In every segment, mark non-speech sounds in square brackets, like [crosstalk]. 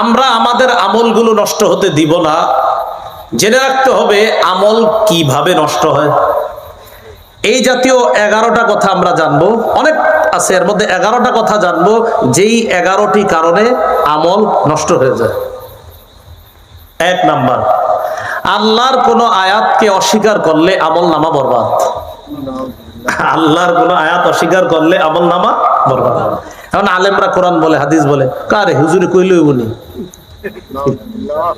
আমরা আমাদের আমলগুলো নষ্ট হতে দিব না। জেনে রাখতে হবে আমল কীভাবে নষ্ট হয়। এই জাতীয় এগারোটা কথা আমরা জানব। অনেক আছে, এর মধ্যে এগারোটা কথা জানব, যেই এগারোটি কারণে আমল নষ্ট হয়ে যায়। এক নাম্বার, আল্লাহর কোন আয়াতকে অস্বীকার করলে আমল নামা বরবাদ। আল্লাহর কোন আয়াত অস্বীকার করলে আমল নামা বরবাদ। এখন আলেমরা কোরআন বলে হাদিস বলে কারে হুজুরে কইলেও বনি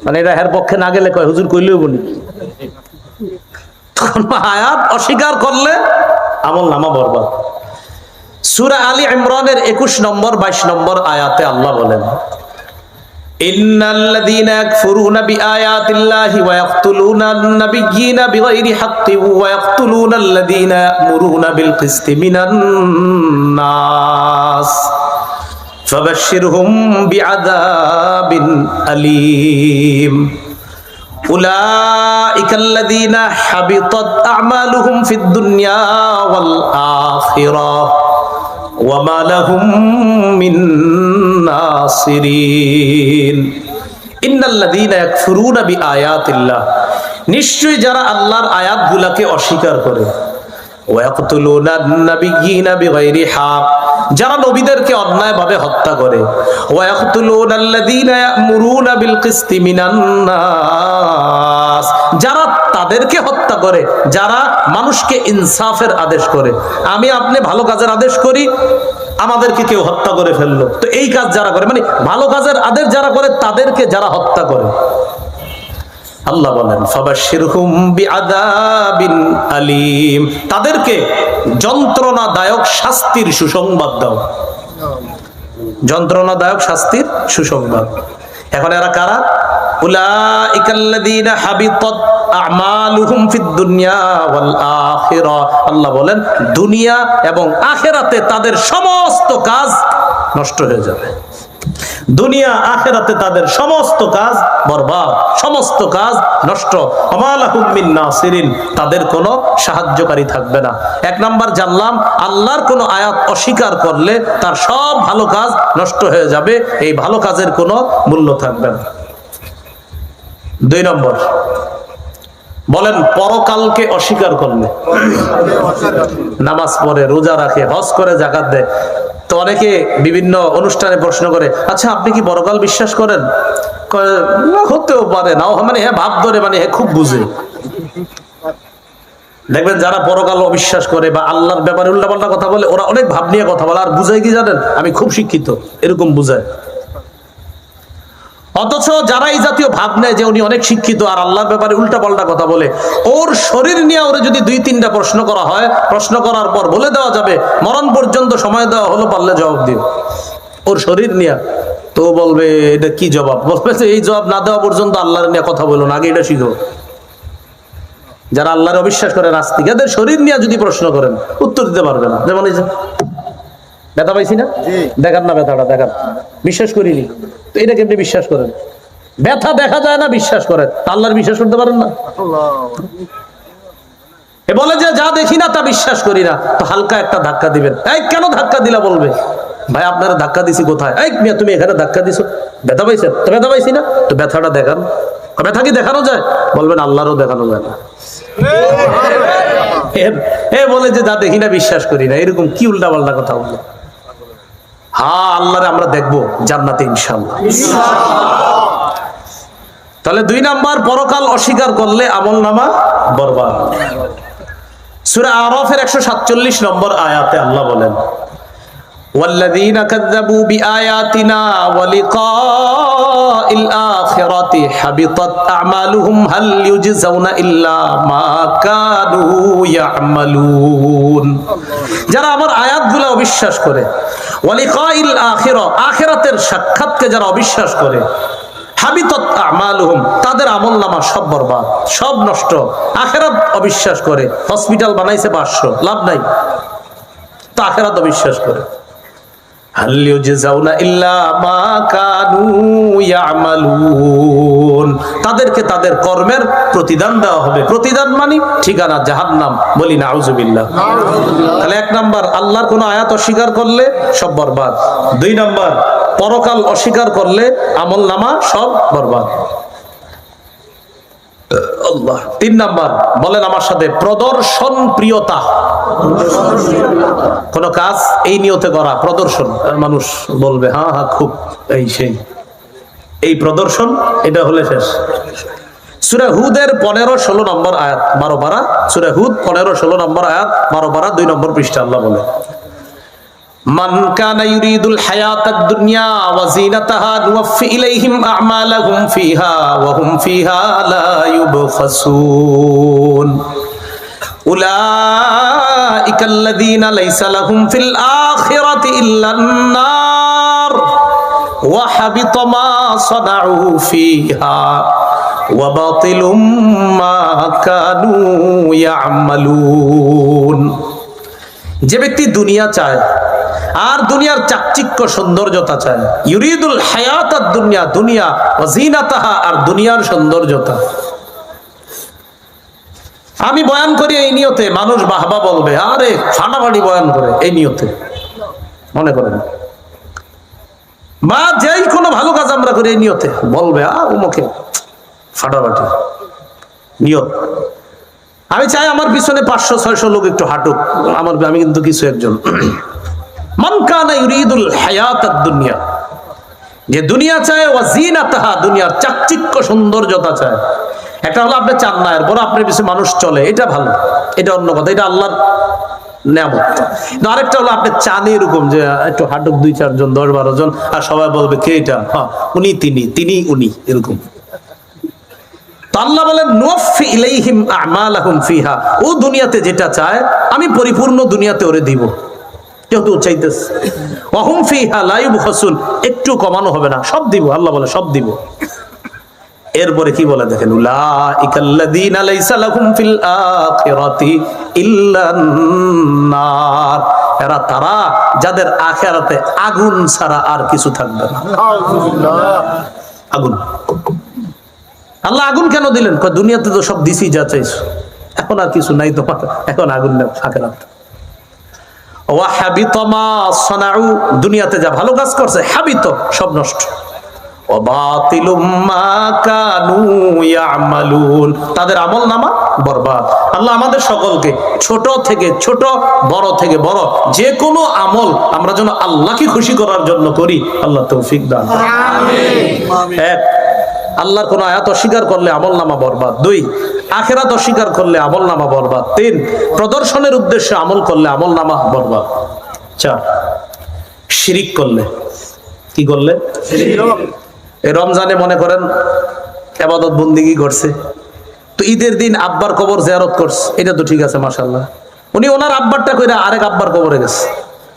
মানে এটা হের পক্ষে না গেলে কয় হুজুর কইলেও বনি কোন আয়াত অস্বীকার করলে আমল নামা বরবাদ সূরা আলী ইমরানের 21 নম্বর 22 নম্বর আয়াতে আল্লাহ বলেন إن الذين يكفرون بآيات الله ويقتلون النبيين بغير حق ويقتلون الذين يأمرون بالقسط من الناس فبشرهم بعذاب أليم أولئك الذين حبطت أعمالهم في الدنيا والآخرة وما لهم من নাসিরিন ইন্নাল্লাযীনা ইয়াকফুরুনা বিআয়াতিল্লাহ নিশ্চয়ই যারা আল্লাহর আয়াতগুলোকে অস্বীকার করে ওয়ায়াকতুলুনা আন-নাবিয়্যিনা বিগাইরি হক যারা নবীদেরকে অন্যায়ভাবে হত্যা করে। যারা তাদেরকে হত্যা করে, যারা মানুষকে ইনসাফের আদেশ করে। আমি আপনি ভালো কাজের আদেশ করি, আমাদেরকে কেউ হত্যা করে ফেলল। তো এই কাজ যারা করে মানে ভালো কাজের আদেশ যারা করে, তাদেরকে যারা হত্যা করে। আল্লাহ বলেন আলীম। তাদেরকে যন্ত্রণাদায়ক শাস্তির সুসংবাদ দাও। যন্ত্রণাদায়ক শাস্তির সুসংবাদ। এখন এরা কারা? আল্লাহ বলেন, দুনিয়া এবং আখেরাতে তাদের সমস্ত কাজ নষ্ট হয়ে যাবে। দুনিয়া, আখেরাতে তাদের সমস্ত কাজ বরবাদ, সমস্ত কাজ নষ্ট। তাদের কোনো সাহায্যকারী থাকবে না। এক নাম্বার জানলাম, আল্লাহর কোনো আয়াত অস্বীকার করলে তার সব ভালো কাজ নষ্ট হয়ে যাবে, এই ভালো কাজের কোনো মূল্য থাকবে না। দুই নম্বর বলেন, পরকালকে অস্বীকার করলে। নামাজ পড়ে, রোজা রাখে, হজ করে, জাকাত দেয়। তো অনেকে বিভিন্ন অনুষ্ঠানে প্রশ্ন করে আচ্ছা আপনি কি পরকাল বিশ্বাস করেন? হতেও পারে, নাও মানে হ্যাঁ ভাব ধরে মানে হ্যাঁ খুব বুঝে। দেখবেন, যারা পরকাল অবিশ্বাস করে বা আল্লাহর ব্যাপারে উল্টাপাল্টা কথা বলে, ওরা অনেক ভাব নিয়ে কথা বলে, আর বুঝায় কি জানেন? আমি খুব শিক্ষিত, এরকম বুঝায়। অথচ যারা এই জাতীয় ভাব নেয় যে উনি অনেক শিক্ষিত আর আল্লাহর ব্যাপারে উল্টা পাল্টা কথা বলে, ওর শরীর নিয়ে ওরে যদি দুই তিনটা প্রশ্ন করা হয়, প্রশ্ন করার পর বলে দেওয়া যাবে, মরণ পর্যন্ত সময় দেওয়া হলো, পারলে জবাব দিও। ওর শরীর নিয়ে। তো বলবে, এটা কি জবাব? বলবে এই জবাব না দেওয়া পর্যন্ত আল্লাহর নিয়ে কথা বলো না, আগে এটা শিখো। যারা আল্লাহর অবিশ্বাস করে নাস্তিক এদের শরীর নিয়ে যদি প্রশ্ন করেন, উত্তর দিতে পারবে না। যেমন এই যে ব্যথা পাইছি না? দেখান না ব্যথাটা দেখান। বিশ্বাস করিনি। তো এটা কেমনি বিশ্বাস করেন? ব্যথা দেখা যায় না বিশ্বাস করেন। আল্লাহর বিশ্বাস করতে পারেন না? এ বলে যে যা দেখি না তা বিশ্বাস করি না তো হালকা একটা ধাক্কা দিবেন। এই কেন ধাক্কা দিলা বলবে? ভাই আপনারা ধাক্কা দিছি কোথায়? এই মিয়া তুমি এখানে ধাক্কা দিছো। ব্যথা পাইছেন? তো ব্যথা পাইছি না? তো ব্যথাটা দেখান। ব্যথা কি দেখানো যায়? বলবেন আল্লাহরও দেখানো যায় না। এ- এ বলে যে যা দেখি না বিশ্বাস করি না। এরকম কি উল্টা পাল্টা কথা বলল? হ্যাঁ আল্লাহরে আমরা দেখবো জান্নাতে ইনশাল্লাহ তাহলে দুই নাম্বার পরকাল অস্বীকার করলে আমল নামা বরবাদ সূরা আরাফের 147 নম্বর আয়াতে আল্লাহ বলেন والذين كذبوا بآياتنا ولقاء الآخرة حبطت أعمالهم هل يجزون إلا ما كانوا يعملون যারা আমার আয়াতগুলো অবিশ্বাস করে আখিরাতের সাক্ষাৎকে যারা অবিশ্বাস করে তাদের আমল নামা সব বরবাদ, সব নষ্ট। আখেরাত অবিশ্বাস করে, হসপিটাল বানাইছে পাঁচশো, লাভ নাই। তো আখেরাত অবিশ্বাস করে। ইল্লা মা তাদেরকে তাদের কর্মের প্রতিদান দেওয়া হবে। প্রতিদান মানে? ঠিকানা জাহান্নাম। বলি না আউজুবিল্লাহ তাহলে এক নাম্বার, আল্লাহর কোন আয়াত অস্বীকার করলে সব বরবাদ। দুই নাম্বার, পরকাল অস্বীকার করলে আমল নামা সব বরবাদ। আল্লাহ। তিন নাম্বার, বলেন আমার সাথে, প্রদর্শন প্রিয়তা। কোন কাজ এই নিয়তে করা, প্রদর্শন। মানুষ বলবে হ্যাঁ হ্যাঁ খুব, এই সেই। এই প্রদর্শন, এটা হলে শেষ। সুরে হুদের পনেরো ষোলো নম্বর আয়াত বারো। পারা সুরে হুদ পনেরো ষোলো নম্বর আয়াত বারো পারা দুই নম্বর পৃষ্ঠা, আল্লাহ বলে। মান কানা ইউরিদুল হায়াতাদ দুনিয়া ওয়া জিনাতাহা নুওয়াফি ইলাইহিম আমালাহুম ফিহা ওয়া হুম ফিহা লা ইউবখাসুন। উলাইকাল্লাযীনা লাইসা লাহুম ফিল আখিরাতি ইল্লান নার ওয়া হাবিতা মা সানাউ ফিহা ওয়া বাতিলুম মা কানু ইয়ামালুন। যে ব্যক্তি দুনিয়া চায় আর দুনিয়ার চাকচিক্য সৌন্দর্যতা চায় ইউরিদুল হায়াত আর দুনিয়া দুনিয়া ওয়াজিনাতাহা আর দুনিয়ার সৌন্দর্যতা। আমি বয়ান করি এই নিয়তে, মানুষ বাহবা বলবে, আরে ফাটাফাটি বয়ান করে এই নিয়তে। মনে করেন বা যেই কোনো ভালো কাজ আমরা করি এই নিয়তে, বলবে, আ, উমকে, ফাটাফাটি। নিয়ত। আমি চাই আমার পিছনে পাঁচশো, ছয়শো লোক একটু হাঁটুক। আমার আমি কিন্তু কিছু একজন। যে দুনিয়া চায় ওয়াজিনা তাহা দুনিয়ার চাকচিক্য সৌন্দর্যতা চায়। একটা হলো আপনি চান না এরপর মানুষ চলে, এটা ভালো। এটা অন্য কথা, এটা আরেকটা হলো আপনি চান এরকম যে, একটু হাঁটুক দুই, চারজন, দশ, বারো জন, আর সবাই বলবে, কে এটা? হ্যাঁ উনি, তিনি তিনি, উনি, এরকম। আল্লাহ বলেন ও দুনিয়াতে যেটা চায়, আমি পরিপূর্ণ দুনিয়াতে ওরে দিব। যেহেতু চাইতেছে। অহুম ফিহা লা ইউবখাসুন একটু কমানো হবে না সব দিব আল্লাহ বলে সব দিব। এরপরে কি বলে দেখেন? এরা তারা যাদের আখিরাতে আগুন ছাড়া আর কিছু থাকবে না। আগুন। আল্লাহ আগুন কেন দিলেন? দুনিয়াতে তো সব দিছি যা চাইছো। এখন আর কিছু নাই তোমার এখন আগুন নেই আখেরাত ওয়া হাবিত মা সনাউ দুনিয়াতে যা ভালো কাজ করছে হাবিত সব নষ্ট। তাদের আমল নামা বরবাদ। আল্লাহ আমাদের সকলকে ছোট থেকে ছোট বড় থেকে বড় যে কোনো আমল আমরা যেন আল্লাহকে খুশি করার জন্য করি আল্লাহ তৌফিক দান এক আল্লাহর কোন আয়াত অস্বীকার করলে আমল নামা বরবাদ। দুই, আখেরাত অস্বীকার করলে আমল নামা বরবাদ। তিন, প্রদর্শনের উদ্দেশ্যে আমল করলে আমল নামা বরবাদ। চার, শিরিক করলে। কি করলে? রমজানে মনে করেন এবাদত বন্দিগি করছে। তো ঈদের দিন আব্বার কবর জিয়ারত করছে। এটা তো ঠিক আছে মাসাল্লাহ উনি ওনার আব্বারটা কইরা আরেক আব্বার কবরে গেছে।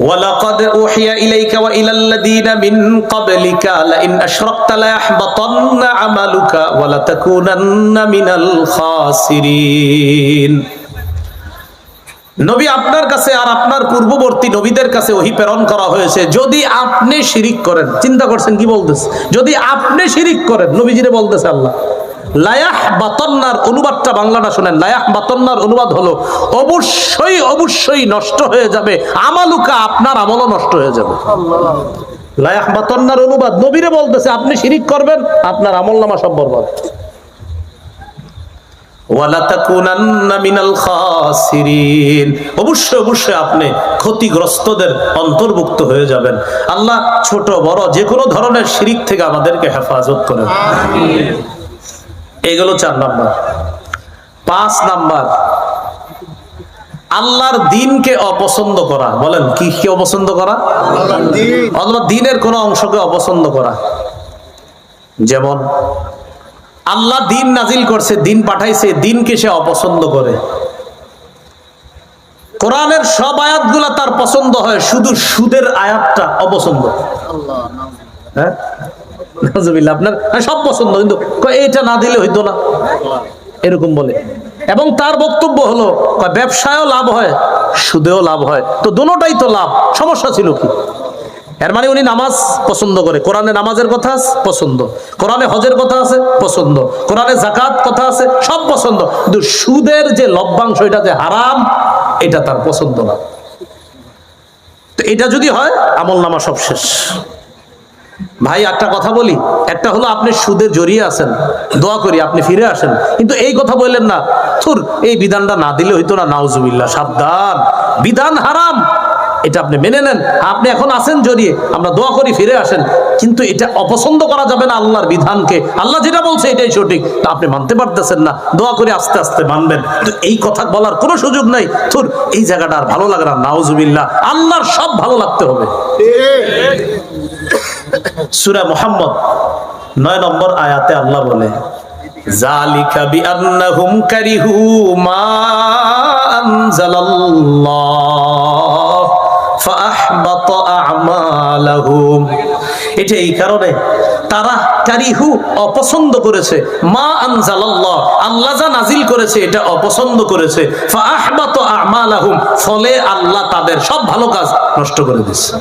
ولقد أوحي إليك وإلى الذين من قبلك لئن أشركت ليحبطن عملك ولتكونن من الخاسرين নবী আপনার কাছে আর আপনার পূর্ববর্তী নবীদের কাছে ওহি প্রেরণ করা হয়েছে যদি আপনি শিরিক করেন চিন্তা করছেন কি বলতেছে যদি আপনি শিরিক করেন নবীজিরে বলতেছে আল্লাহ লায়াহ বাতন্নার অনুবাদটা বাংলাটা শোনেন লায়াহ বাতন্নার অনুবাদ হলো, অবশ্যই অবশ্যই নষ্ট হয়ে যাবে, আমালুকা আপনার আমলও নষ্ট হয়ে যাবে। লায়াহ বাতন্নার অনুবাদ নবীরে বলতেছে, আপনি শিরিক করবেন, আপনার আমল নামা সব বরবাদ। অবশ্যই অবশ্যই আপনি ক্ষতিগ্রস্তদের অন্তর্ভুক্ত হয়ে যাবেন। আল্লাহ ছোট, বড় যে কোনো ধরনের শিরিক থেকে আমাদেরকে হেফাজত করেন। এগুলো চার নাম্বার। পাঁচ নাম্বার, আল্লাহর দিনকে অপছন্দ করা। বলেন, কি কি অপছন্দ করা? অথবা দিনের কোন অংশকে অপছন্দ করা। যেমন, আল্লাহ দিন নাজিল করছে, দিন পাঠাইছে, দিনকে সে অপছন্দ করে। কোরআনের সব আয়াতগুলা তার পছন্দ হয়, শুধু সুদের আয়াতটা অপছন্দ। হ্যাঁ? আপনার হ্যাঁ, সব পছন্দ কিন্তু এটা না দিলে হইতো না। এরকম বলে। এবং তার বক্তব্য হলো ব্যবসায়ও লাভ হয় সুদেও লাভ হয়। তো দুটোটাই তো লাভ সমস্যা ছিল কি? এর মানে উনি নামাজ পছন্দ করে। কোরআনে নামাজের কথা আছে পছন্দ। কোরআনে হজের কথা আছে পছন্দ। কোরআনে জাকাত কথা আছে সব পছন্দ। কিন্তু সুদের যে লভ্যাংশ এটা যে হারাম এটা তার পছন্দ না। তো এটা যদি হয় আমল নামা সব শেষ। ভাই, একটা কথা বলি, একটা হলো আপনি সুদে জড়িয়ে আছেন, দোয়া করি আপনি ফিরে আসেন, কিন্তু এই কথা বললেন না, থুর, এই বিধানটা না দিলে হইতো না, নাউজুবিল্লাহ, সাবধান, বিধান হারাম, এটা আপনি মেনে নেন, আপনি এখন আছেন জড়িয়ে, আমরা দোয়া করি ফিরে আসেন, কিন্তু এটা অপছন্দ করা যাবে না আল্লাহর বিধানকে, আল্লাহ যেটা বলছে এটাই সঠিক, তা আপনি মানতে পারতেছেন না, দোয়া করে আস্তে আস্তে মানবেন, তো এই কথা বলার কোনো সুযোগ নাই, থুর, এই জায়গাটা আর ভালো লাগে না, নাউজুবিল্লাহ, আল্লাহর সব ভালো লাগতে হবে। সুরা মোহাম্মদ, নয় নম্বর আয়াতে আল্লাহ বলে এটা এই কারণে তারা কারিহু অপছন্দ করেছে। মা আনজালাল্লাহ, আল্লাহ যা নাজিল করেছে এটা অপছন্দ করেছে। ফলে আল্লাহ তাদের সব ভালো কাজ নষ্ট করে দিচ্ছে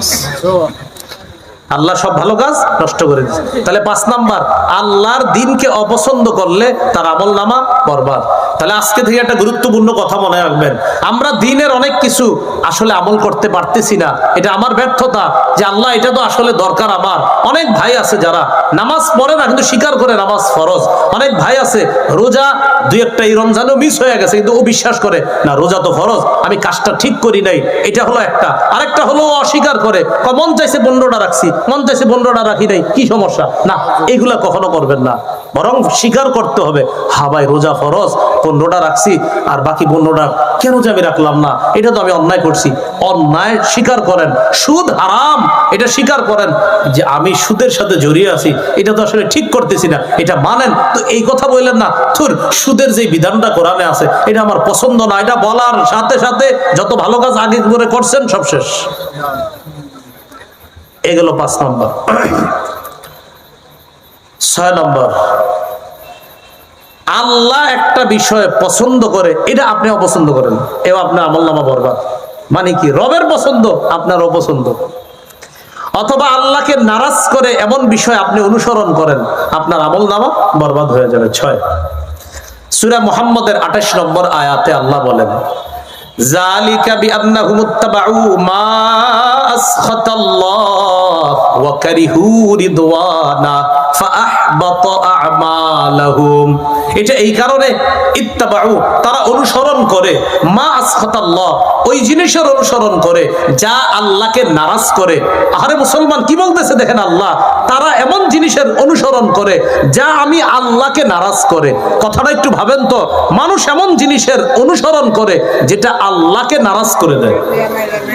আল্লাহ সব ভালো কাজ নষ্ট করে দিচ্ছে তাহলে পাঁচ নাম্বার, আল্লাহর দিনকে অপছন্দ করলে তার আমল নামা বরবাদ। তাহলে আজকে থেকে একটা গুরুত্বপূর্ণ কথা মনে রাখবেন। আমরা দিনের অনেক কিছু আসলে আমল করতে পারতেছি না। এটা আমার ব্যর্থতা যে আল্লাহ, এটা তো আসলে দরকার আমার। অনেক ভাই আছে যারা নামাজ পড়ে না, কিন্তু স্বীকার করে নামাজ ফরজ। অনেক ভাই আছে, রোজা দুই একটা এই রমজানও মিস হয়ে গেছে, কিন্তু ও বিশ্বাস করে, না, রোজা তো ফরজ, আমি কাজটা ঠিক করি নাই। এটা হলো একটা। আরেকটা হলো অস্বীকার করে, কমন চাইছে পনেরোটা রাখছি। মন চাইছে রাখি দেয় কি সমস্যা? না, এগুলা কখনো করবেন না। বরং স্বীকার করতে হবে হাবাই রোজা ফরজ পনেরোটা রাখছি, আর বাকি পনেরোটা কেন যে আমি রাখলাম না? এটা তো আমি অন্যায় করছি। অন্যায় স্বীকার করেন, সুদ হারাম, এটা স্বীকার করেন। যে আমি সুদের সাথে জড়িয়ে আছি, এটা তো আসলে ঠিক করতেছি না, এটা মানেন। তো এই কথা বললেন না থুর সুদের যে বিধানটা কোরআনে আছে, এটা আমার পছন্দ না, এটা বলার সাথে সাথে যত ভালো কাজ আগে করে করছেন, সব শেষ। এগুলো পাঁচ নম্বর। ছয় নম্বর। আল্লাহ একটা বিষয় পছন্দ করে, এটা আপনি অপছন্দ করেন। এও আপনার আমল নামা বরবাদ। মানে কি? রবের পছন্দ আপনার অপছন্দ অথবা আল্লাহকে নারাজ করে এমন বিষয় আপনি অনুসরণ করেন, আপনার আমল নামা বরবাদ হয়ে যাবে। ছয়। সুরা মোহাম্মদের আঠাশ নম্বর আয়াতে আল্লাহ বলেন জালিকা বিআন্নাহুম ইত্তাবাউ মা আসখাতাল্লাহ ওয়া কারিহু রিদওয়ানা। এটা এই কারণে ইত্তাবাউ, তারা অনুসরণ করে। মা আসখাতাল্লাহ ওই জিনিসের অনুসরণ করে, যা আল্লাহকে নারাজ করে। মুসলমান, কি বলতেছে দেখেন আল্লাহ? তারা এমন জিনিসের অনুসরণ করে, যা আমি আল্লাহকে নারাজ করে। কথাটা একটু ভাবেন তো, মানুষ এমন জিনিসের অনুসরণ করে, যেটা আল্লাহকে নারাজ করে দেয়।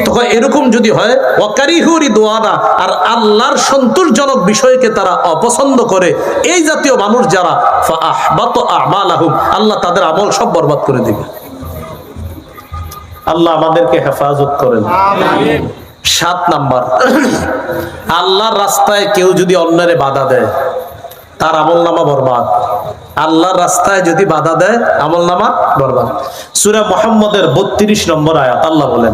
তখন এরকম যদি হয় ওয়াকারিহুরি দোয়ানা আর আল্লাহর সন্তোষজনক বিষয়কে তারা অপছন্দ করে এই জাতীয় মানুষ যারা আল্লাহ তাদের আমল সব বরবাদ করে দিবে। আল্লাহ আমাদেরকে হেফাজত করেন। সাত নাম্বার আল্লাহর রাস্তায় কেউ যদি অন্যরে বাধা দেয় তার আমল নামা বরবাদ। আল্লাহর রাস্তায় যদি বাধা দেয় আমল নামা বরবাদ। সুরা মোহাম্মদের বত্রিশ নম্বর আয়াত আল্লাহ বলেন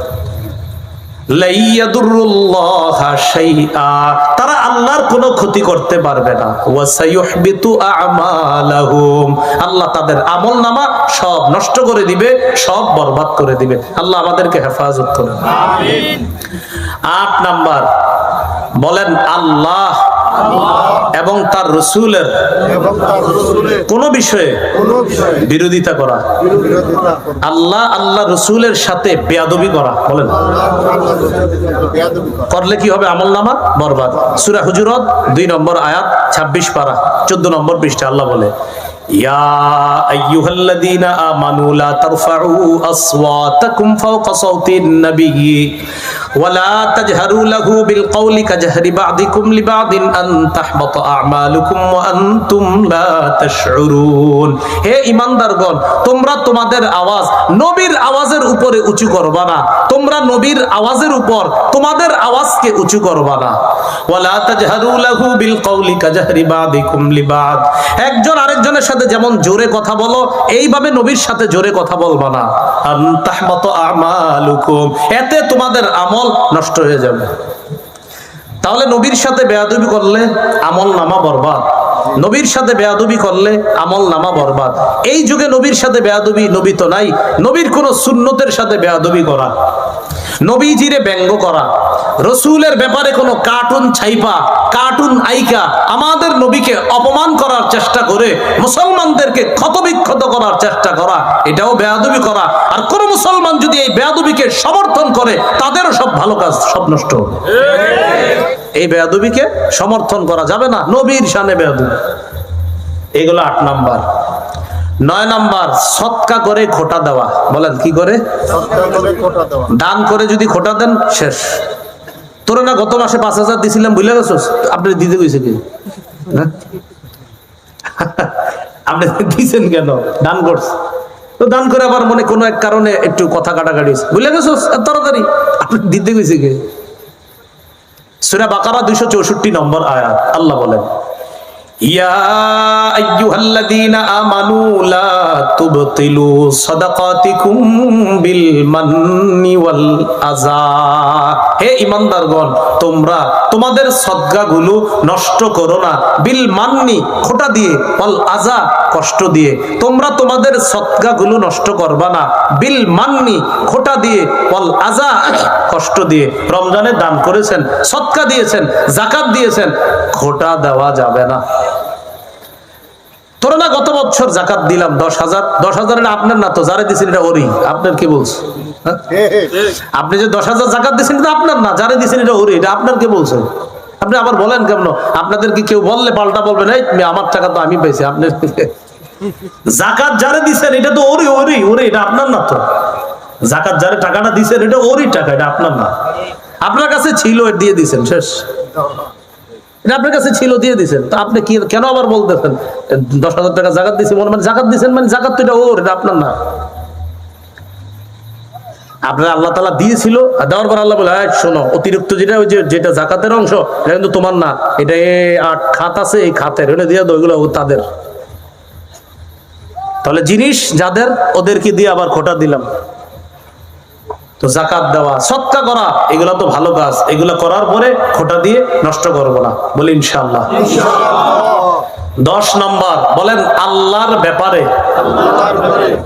তারা আল্লাহর কোনো ক্ষতি করতে পারবে না। আল্লাহ তাদের আমল নামা সব নষ্ট করে দিবে সব বরবাদ করে দিবে। আল্লাহ আমাদেরকে হেফাজত করে আট নাম্বার বলেন আল্লাহ এবং তার রসুলের কোন বিষয়ে বিরোধিতা করা। আল্লাহ আল্লাহ রসুলের সাথে বেয়াদবি করা বলেন। করলে কি হবে? আমল নামা বরবাদ। সুরা হুজুরত দুই নম্বর আয়াত ২৬ পারা চোদ্দ নম্বর পৃষ্ঠা আল্লাহ বলে আইয়ুহাল্লাযীনা আমানু লা তারফাউ আসওয়াতাকুম ফাওকা সাওতিন নাবিয়্যি ওয়ালা তাজহারু লাহু বিল কওলি কাজহরি বা'দিকুম লিবা'দিন আন তাহবাতা আ'মালুকুম ওয়া আনতুম লা তাশউরুন। হে ঈমানদারগণ, তোমরা তোমাদের আওয়াজ নবীর আওয়াজের উপরে উঁচু করবা না। তোমরা নবীর আওয়াজের উপর তোমাদের আওয়াজকে উঁচু করবা না। ওয়ালা তাজহারু লাহু বিল কওলি কাজহরি বা'দিকুম লিবা'দ। একজন আরেকজনের সাথে যেমন জোরে কথা বলো, এইভাবে নবীর সাথে জোরে কথা বলবা না। এতে তোমাদের আমল নষ্ট হয়ে যাবে। তাহলে নবীর সাথে বেয়াদবি করলে আমল নামা বরবাদ। নবীর সাথে বেয়াদবি করলে আমল নামা বরবাদ। এই যুগে নবীর সাথে বেয়াদবি নবী তো নাই, নবীর কোন সুন্নতের সাথে বেয়াদবি করা। নবীজিরে ব্যঙ্গ করা। রসুলের ব্যাপারে কোনো কার্টুন ছাইপা কার্টুন আইকা, আমাদের নবীকে অপমান করার চেষ্টা করে মুসলমানদেরকে ক্ষতবিক্ষত করার চেষ্টা করা, এটাও বেয়াদবি করা। আর কোন মুসলমান যদি এই বেয়াদবিকে সমর্থন করে, তাদেরও সব ভালো কাজ, সব নষ্ট হবে। এই বেয়াদবিকে সমর্থন করা যাবে না, নবীর শানে বেয়াদবি। এগুলো আট নাম্বার। নয় নাম্বার সৎকা করে খোটা দেওয়া। বলেন কি করে? দান করে যদি খোটা দেন শেষ। তোরা না গত মাসে পাঁচ হাজার দিছিলাম বুঝলে গেছোস? আপনি দিতে গেছে কি? হ্যাঁ? [laughs] আপনি দিছেন কেন? দান করছে। তো দান করে আবার মনে কোনো এক কারণে একটু কথা কাটাকাটি। বুঝলে গেছোস? তাড়াতাড়ি। আপনি দিতে গেছে কি? সুরা বাকারা দুইশো চৌষট্টি নম্বর আয়াত। আল্লাহ বলেন আইয়ুহাল্লাযীনা আমানু লা তুবতিলু সাদাকাতিকুম বিল মান্নি ওয়াল আযা। হে ঈমানদারগণ তোমরা তোমাদের সদকাগুলো নষ্ট করো না। বিল মান্নি, খোটা দিয়ে, ওয়াল আযা, কষ্ট দিয়ে। তোমরা তোমাদের সদকাগুলো নষ্ট করবা না। বিল মাননি, খোটা দিয়ে, ওয়াল আজা কষ্ট দিয়ে। রমজানে দান করেছেন, সদকা দিয়েছেন জাকাত দিয়েছেন, খোটা দেওয়া যাবে না। তোরা না গত বছর জাকাত দিলাম দশ হাজার দশ হাজার এটা আপনার না তো, যারা দিয়েছেন এটা ওরই। আপনার কি বলছে? হ্যাঁ? আপনি যে দশ হাজার জাকাত দিয়েছেন এটা আপনার না, যারা দিয়েছেন এটা ওরই, এটা আপনার কে বলছে? আপনি আবার বলেন কেমন? আপনাদের কি কেউ বললে পাল্টা বলবেন এই আমার টাকা তো আমি পেয়েছি আপনি [laughs] জাকাত যারা দিছেন এটা তো ওরই ওরই ওরই, এটা আপনার না তো। জাকাত যারা টাকাটা দিছেন এটা ওরই টাকা, এটা আপনার না। আপনার কাছে ছিল দিয়ে দিছেন, শেষ। এটা আপনার কাছে ছিল, দিয়ে দিছেন তো আপনি কি কেন আবার বলতেছেন? দশ হাজার টাকা জাকাত দিছি মনে মানে জাকাত দিছেন মানে জাকাত তো এটা ওর, এটা আপনার না। আপনার আল্লাহ তালা দিয়েছিল, আর দেওয়ার পর আল্লাহ বলে, "এই শোনো, অতিরিক্ত যেটা ওই যেটা জাকাতের অংশ, এটা কিন্তু তোমার না। এটা এ আট খাত আছে, এই খাতের। ওটা দিয়ে ওইগুলো তাদের। তাহলে জিনিস যাদের, ওদেরকে দিয়ে আবার খোটা দিলাম। তো জাকাত দেওয়া, সৎকা করা, এগুলা তো ভালো কাজ। এগুলা করার পরে খোটা দিয়ে নষ্ট করব না। বলি ইনশাল্লাহ দশ নম্বর, বলেন আল্লাহর ব্যাপারে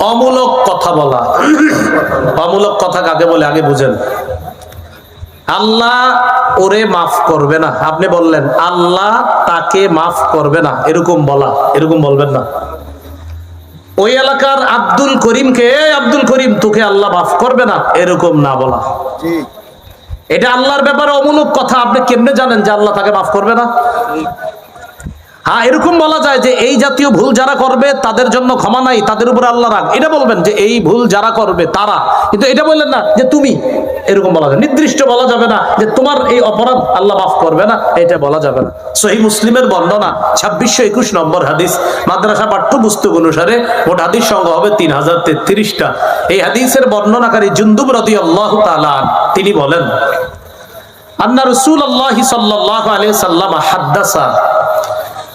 অমূলক কথা বলা। অমূলক কথা কাকে বলে? আগে বুঝেন। আল্লাহ ওরে মাফ করবে না। আপনি বললেন, আল্লাহ তাকে মাফ করবে না। এরকম বলা। এরকম বলবেন না। ওই এলাকার আব্দুল করিমকে "এই আব্দুল করিম তোকে আল্লাহ মাফ করবে না? এরকম না বলা। ঠিক এটা আল্লাহর ব্যাপারে অমূলক কথা। আপনি কেমনে জানেন যে আল্লাহ তাকে মাফ করবে না? হ্যাঁ এরকম বলা যায় যে এই জাতীয় ভুল যারা করবে, তাদের জন্য ক্ষমা নাই, তাদের উপরে আল্লাহ রাগ। এটা বলবেন যে এই ভুল যারা করবে, তারা। কিন্তু এটা বললেন না যে তুমি। এরকম বলা যায়। নির্দিষ্ট বলা যাবে না যে তোমার এই অপরাধ আল্লাহ মাফ করবে না, এটা বলা যাবে না। সহি মুসলিমের বর্ণনা, ছাব্বিশশো একুশ নম্বর হাদিস, মাদ্রাসা পাঠ্যপুস্তক অনুসারে মোট হাদিস সংখ্যা হবে তিন হাজার তেত্রিশটা। এই হাদিসের বর্ণনাকারী জুন্দুব রদি আল্লাহ তিনি বলেন, আন্না রসুল আল্লাহ সাল্লাহ আলিয়া সাল্লাম হাদ্দাসা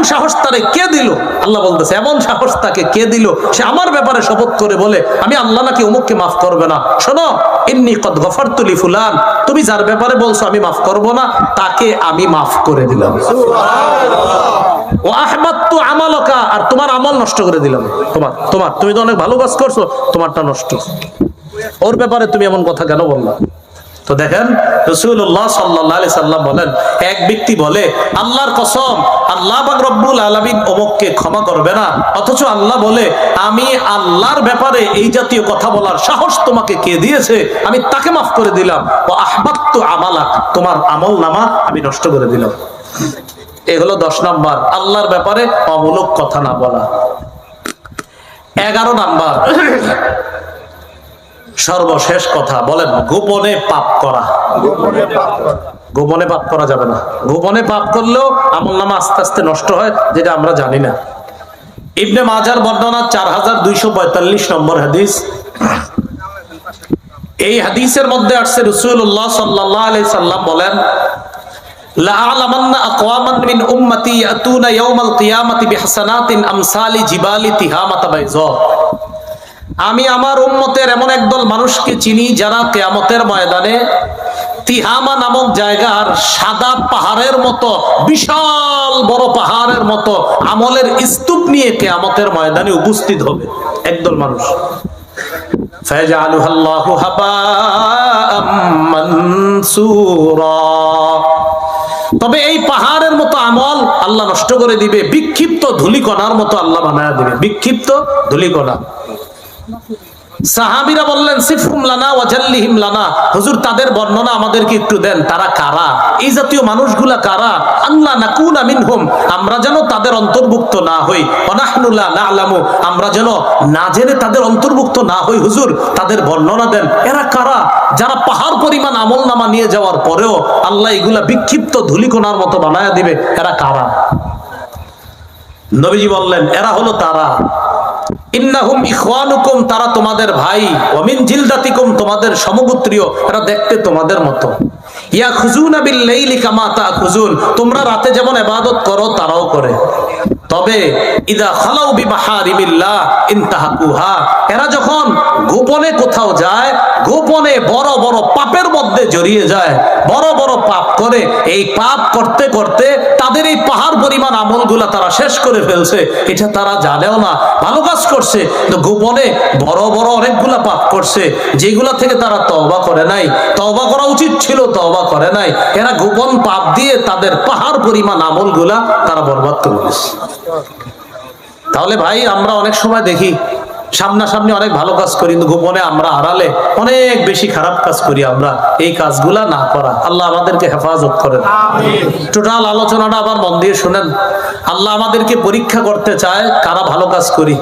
এমন সাহস তারে কে দিল? আল্লাহ বলতেছে এমন সাহস তাকে কে দিল? সে আমার ব্যাপারে শপথ করে বলে আমি আল্লাহ নাকি অমুককে মাফ করবে না। শোনো ইন্নি কদ গফারতু লিফুলান তুমি যার ব্যাপারে বলছো আমি মাফ করব না তাকে আমি মাফ করে দিলাম। ও আহমাত্তু আমালকা আর তোমার আমল নষ্ট করে দিলাম। তোমার তোমার তুমি তো অনেক ভালো কাজ করছ তোমারটা নষ্ট। ওর ব্যাপারে তুমি এমন কথা কেন বললা? তো দেখেন রসুল্লাহ সাল্লাহ সাল্লাম বলেন, এক ব্যক্তি বলে, আল্লাহর কসম, আল্লাহ পাক রব্বুল আলমিন অমুককে ক্ষমা করবে না। অথচ আল্লাহ বলে, আমি আল্লাহর ব্যাপারে এই জাতীয় কথা বলার সাহস তোমাকে কে দিয়েছে? আমি তাকে মাফ করে দিলাম। ও আহমাত্তু আমালা তোমার আমল নামা আমি নষ্ট করে দিলাম। এ হলো দশ নাম্বার। আল্লাহর ব্যাপারে অমূলক কথা না বলা। এগারো নাম্বার। সর্বশেষ কথা বলেন গোপনে পাপ করা। গোপনে পাপ করা। গোপনে পাপ করা যাবে না। গোপনে পাপ করলেও আমল নামা আস্তে আস্তে নষ্ট হয় যেটা আমরা জানি না। ইবনে মাজার বর্ণনা চার হাজার দুইশো পঁয়তাল্লিশ নম্বর হাদিস। এই হাদিসের মধ্যে আসছে রসুল্লাহ সাল্লাহ আলি সাল্লাম বলেন উম্মতি ইয়াতুনা আমি আমার উম্মতের এমন একদল মানুষকে চিনি যারা কেয়ামতের ময়দানে তিহামা নামক জায়গার সাদা পাহাড়ের মতো, বিশাল বড় পাহাড়ের মতো আমলের স্তূপ নিয়ে কেয়ামতের ময়দানে উপস্থিত হবে একদল মানুষ। তবে এই পাহাড়ের মতো আমল আল্লাহ নষ্ট করে দিবে, বিক্ষিপ্ত ধুলিকণার মতো আল্লাহ বানায় দিবে। বিক্ষিপ্ত ধুলিকণা। সাহাবিরা বললেন সিফুম লানা ওয়াজাল্লিহিম লানা। হুজুর, তাদের বর্ণনা আমাদেরকে একটু দেন, তারা কারা? এই জাতীয় মানুষগুলা কারা? আল্লাহ নাকুনা মিনহুম। আমরা যেন তাদের অন্তর্ভুক্ত না হই। অনাহনুলা না আলামু আমরা যেন না জেনে তাদের অন্তর্ভুক্ত না হই। হুজুর, তাদের বর্ণনা দেন, এরা কারা? যারা পাহাড় পরিমাণ আমল নামা নিয়ে যাওয়ার পরেও আল্লাহ এগুলা বিক্ষিপ্ত ধুলিকোনার মতো বানায় দিবে, এরা কারা? নবীজি বললেন, এরা হলো তারা। তারা তোমাদের ভাই জিলদাতিকুম, তোমাদের সমগোত্রীয় এরা দেখতে তোমাদের মতো। ইয়া খুজুনা তাখুজুন, তোমরা রাতে যেমন করো, তারাও করে। তবে এরা যখন গোপনে কোথাও যায়, গোপনে বড় বড় পাপের মধ্যে জড়িয়ে যায়, বড় বড় পাপ করে, এই পাপ করতে করতে তাদের এই পাহাড় পরিমাণ আমলগুলা তারা শেষ করে ফেলছে, এটা তারা জানেও না। ভালো কাজ করছে তো গোপনে বড় বড় অনেকগুলা পাপ করছে যেগুলা থেকে তারা তওবা করে নাই। তওবা করা উচিত ছিল তওবা করে নাই। এরা গোপন পাপ দিয়ে তাদের পাহাড় পরিমাণ আমলগুলা তারা বরবাদ করে তাহলে ভাই আমরা অনেক সময় দেখি সামনাসামনি অনেক ভালো কাজ করি কিন্তু গোপনে আমরা আড়ালে অনেক বেশি খারাপ কাজ করি আমরা। এই কাজগুলা না করা। আল্লাহ আমাদেরকে হেফাজত করেন। টোটাল আলোচনাটা আবার মন দিয়ে শুনেন। আল্লাহ আমাদেরকে পরীক্ষা করতে চায় কারা ভালো কাজ করি।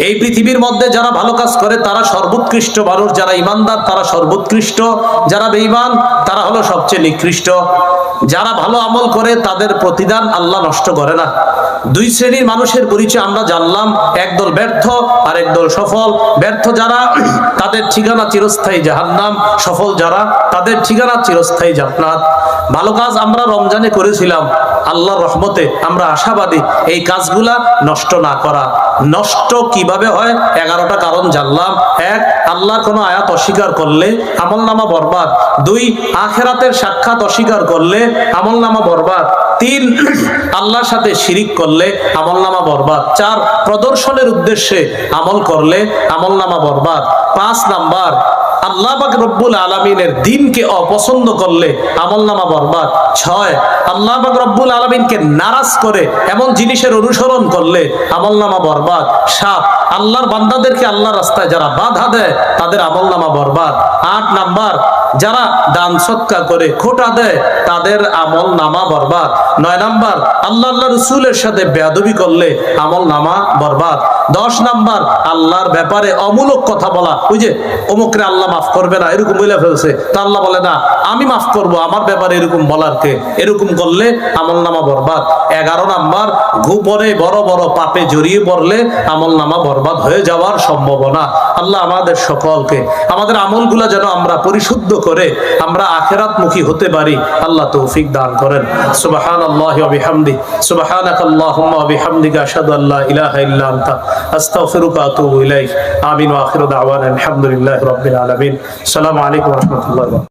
এই পৃথিবীর মধ্যে যারা ভালো কাজ করে, তারা সর্বোৎকৃষ্ট মানুষ। যারা ইমানদার, তারা সর্বোৎকৃষ্ট। যারা বেঈমান, তারা হলো সবচেয়ে নিকৃষ্ট। যারা ভালো আমল করে, তাদের প্রতিদান আল্লাহ নষ্ট করে না। দুই শ্রেণির মানুষের পরিচয় আমরা জানলাম। একদল ব্যর্থ আর একদল সফল। ব্যর্থ যারা, তাদের ঠিকানা চিরস্থায়ী জাহান্নাম। সফল যারা, তাদের ঠিকানা চিরস্থায়ী জান্নাত। ভালো কাজ আমরা রমজানে করেছিলাম। আল্লাহর রহমতে আমরা আশাবাদী এই কাজগুলা নষ্ট না করা। নষ্ট কীভাবে হয়? এগারোটা কারণ জানলাম। এক, আল্লাহর কোনো আয়াত অস্বীকার করলে আমল নামা বরবাদ। দুই, আখেরাতের সাক্ষাৎ অস্বীকার করলে আমল নামা বরবাদ। তিন, আল্লাহর সাথে শিরিক করলে আমল নামা বরবাদ। চার, প্রদর্শনের উদ্দেশ্যে আমল করলে আমল নামা বরবাদ। পাঁচ নাম্বার আল্লাহ পাক রব্বুল আলমিনের দিনকে অপছন্দ করলে আমল নামা বরবাদ। ছয়, আল্লাহ রব্বুল আলমিনকে নারাজ করে এমন জিনিসের অনুসরণ করলে আমল নামা বরবাদ। সাত, আল্লাহর বান্দাদেরকে আল্লাহ রাস্তায় যারা বাধা দেয়, তাদের আমল নামা বরবাদ। আট নাম্বার, যারা দান সৎকা করে খোটা দেয়, তাদের আমল নামা বরবাদ। নয় নাম্বার, আল্লাহ আল্লাহ রসুলের সাথে বেয়াদবি করলে আমল নামা বরবাদ। দশ নাম্বার, আল্লাহর ব্যাপারে অমূলক কথা বলা। ওই যে অমুকরে আল্লাহ মাফ করবে না, এরকম বলে ফেলছে। তা আল্লাহ বলে, না, আমি মাফ করব, আমার ব্যাপারে এরকম বলার কে? এরকম করলে আমল নামা বরবাদ। এগারো নাম্বার গোপনে বড় বড় পাপে জড়িয়ে পড়লে আমল নামা বরবাদ হয়ে যাওয়ার সম্ভাবনা। আল্লাহ আমাদের সকলকে, আমাদের আমলগুলা যেন আমরা পরিশুদ্ধ করে আমরা আখেরাত মুখী হতে পারি। আল্লাহ তৌফিক দান করেন। সুবাহান الله وبحمده سبحانك اللهم وبحمدك أشهد أن لا إله إلا أنت أستغفرك وأتوب إليك. آمين. وآخر دعوانا الحمد لله رب العالمين. السلام عليكم ورحمة الله وبركاته.